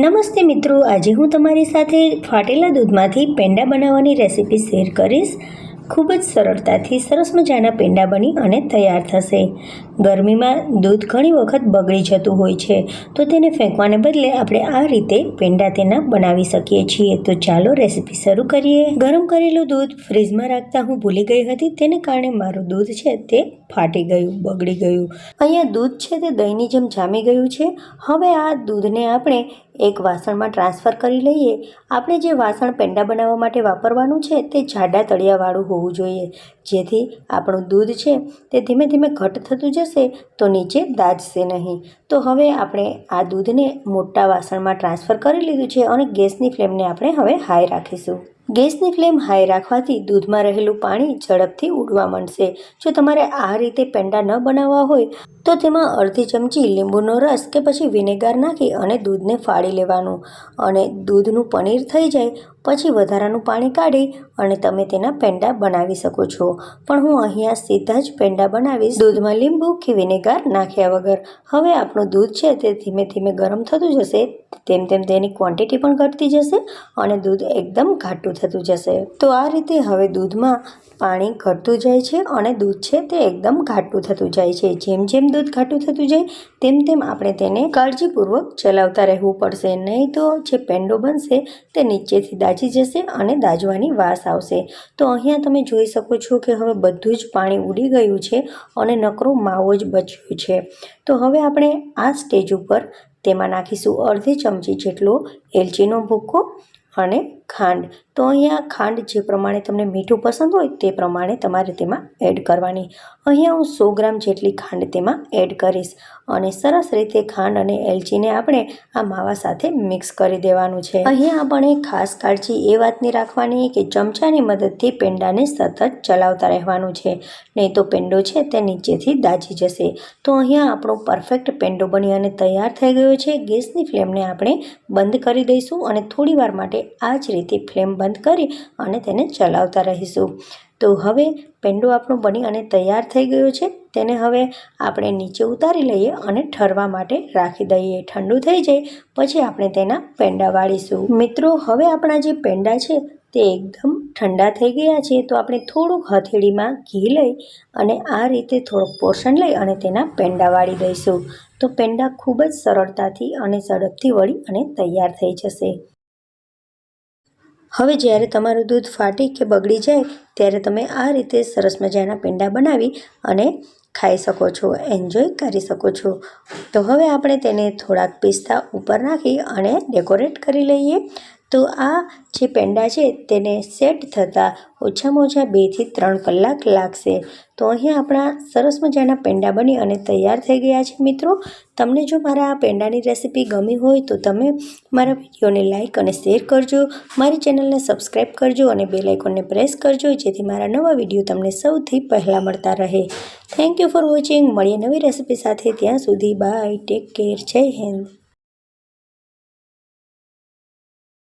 નમસ્તે મિત્રો, આજે હું તમારી સાથે ફાટેલા દૂધમાંથી પેંડા બનાવવાની રેસીપી શેર કરીશ. ખૂબ જ સરળતાથી સરસ મજાના પેંડા બની અને તૈયાર થશે. ગરમીમાં દૂધ ઘણી વખત બગડી જતું હોય છે, તો તેને ફેંકવાને બદલે આપણે આ રીતે પેંડા તેના બનાવી શકીએ છીએ. તો ચાલો રેસીપી શરૂ કરીએ. ગરમ કરેલું દૂધ ફ્રીજમાં રાખતા હું ભૂલી ગઈ હતી, તેને કારણે મારું દૂધ છે તે ફાટી ગયું, બગડી ગયું. અહીંયા દૂધ છે તે દહીંની જેમ જામી ગયું છે. હવે આ દૂધને આપણે એક વાસણમાં ટ્રાન્સફર કરી લઈએ, આપણે જે વાસણ પેંડા બનાવવા માટે વાપરવાનું છે તે જાડા તળિયાવાળું હોવું જોઈએ. જેથી આપણું દૂધ છે તે ધીમે ધીમે ઘટ થતું જશે તો નીચે દાજશે નહીં. તો હવે આપણે આ દૂધને મોટા વાસણમાં ટ્રાન્સફર કરી લીધું છે અને ગેસની ફ્લેમને આપણે હવે હાઈ રાખીશું. ગેસની ફ્લેમ હાઈ રાખવાથી દૂધમાં રહેલું પાણી ઝડપથી ઉડવા માંડશે. જો તમારે આ રીતે પેંડા ન બનાવવા હોય, તો તેમાં અડધી ચમચી લીંબુનો રસ કે પછી વિનેગાર નાખી અને દૂધને ફાડી લેવાનું. અને દૂધનું પનીર થઈ જાય પછી વધારાનું પાણી કાઢી અને તમે તેના પેંડા બનાવી શકો છો. પણ હું અહીંયા સીધા જ પેંડા બનાવીશ. દૂધમાં લીંબુ કે વિનેગાર નાખ્યા વગર. હવે આપણું દૂધ છે તે ધીમે ધીમે ગરમ થતું જશે. તેમ તેમ તેની ક્વોન્ટિટી પણ ઘટતી જશે અને દૂધ એકદમ ઘાટું થતું જશે. તો આ રીતે હવે દૂધમાં પાણી ઘટતું જાય છે અને દૂધ છે તે એકદમ ઘાટું થતું જાય છે. જેમ જેમ દૂધ ઘાટું થતું જાય, તેમ તેમ આપણે તેને કાળજીપૂર્વક ચલાવતા રહેવું પડશે. નહીં તો જે પેંડો બનશે તે નીચેથી દાજી જશે અને દાજવાની વાસ આવશે. તો અહીંયા તમે જોઈ શકો છો કે હવે બધું જ પાણી ઉડી ગયું છે અને નકરો માવો જ બચ્યો છે. તો હવે આપણે આ સ્ટેજ ઉપર તેમાં નાખીશું અડધી ચમચી જેટલો એલચીનો ભૂકો અને ખાંડ. તો અહીંયા ખાંડ જે પ્રમાણે તમને મીઠું પસંદ હોય તે પ્રમાણે તમારે તેમાં એડ કરવાની. અહીંયા હું સો ગ્રામ જેટલી ખાંડ તેમાં એડ કરીશ. અને સરસ રીતે ખાંડ અને એલચીને આપણે આ માવા સાથે મિક્સ કરી દેવાનું છે. અહીંયા આપણે ખાસ કાળજી એ વાતની રાખવાની કે ચમચાની મદદથી પેંડાને સતત ચલાવતા રહેવાનું છે. નહીં તો પેંડો છે તે નીચેથી દાજી જશે. તો અહીંયા આપણો પરફેક્ટ પેંડો બની અને તૈયાર થઈ ગયો છે. ગેસની ફ્લેમને આપણે બંધ કરી દઈશું અને થોડી વાર માટે આ જ રીતે ફ્લેમ બંધ કરી અને તેને ચલાવતા રહીશું. તો હવે પેંડો આપણો બની અને તૈયાર થઈ ગયો છે. તેને હવે આપણે નીચે ઉતારી લઈએ અને ઠરવા માટે રાખી દઈએ. ઠંડુ થઈ જાય પછી આપણે તેના પેંડા વાળીશું. મિત્રો, હવે આપણા જે પેંડા છે તે એકદમ ઠંડા થઈ ગયા છે. તો આપણે થોડુંક હથેળીમાં ઘી લઈ અને આ રીતે થોડુંક પોષણ લઈ અને તેના પેંડા વાળી દઈશું. તો પેંડા ખૂબ જ સરળતાથી અને ઝડપથી વળી અને તૈયાર થઈ જશે. હવે જ્યારે તમારું દૂધ ફાટી કે બગડી જાય, ત્યારે તમે આ રીતે સરસ મજાના પેંડા બનાવી અને ખાઈ શકો છો એન્જોય કરી શકો છો. તો હવે આપણે તેને થોડાક પિસ્તા ઉપર નાખી અને ડેકોરેટ કરી લઈએ. તો આ જે પેંડા છે તેને સેટ થતાં ઓછામાં ઓછા બેથી ત્રણ કલાક લાગશે. તો અહીંયા આપણા સરસ મજાના પેંડા બની અને તૈયાર થઈ ગયા છે મિત્રો. તમને જો મારા આ પેંડાની રેસીપી ગમી હોય તો તમે મારા વિડીયોને લાઇક અને શેર કરજો, મારી ચેનલને સબસ્ક્રાઈબ કરજો અને બે લાઇકોનને પ્રેસ કરજો જેથી મારા નવા વીડિયો તમને સૌથી પહેલાં મળતા રહે. Thank you for watching. મળીએ નવી રેસીપી સાથે. ત્યાં સુધી બાય. Take care. જય હિન્દ.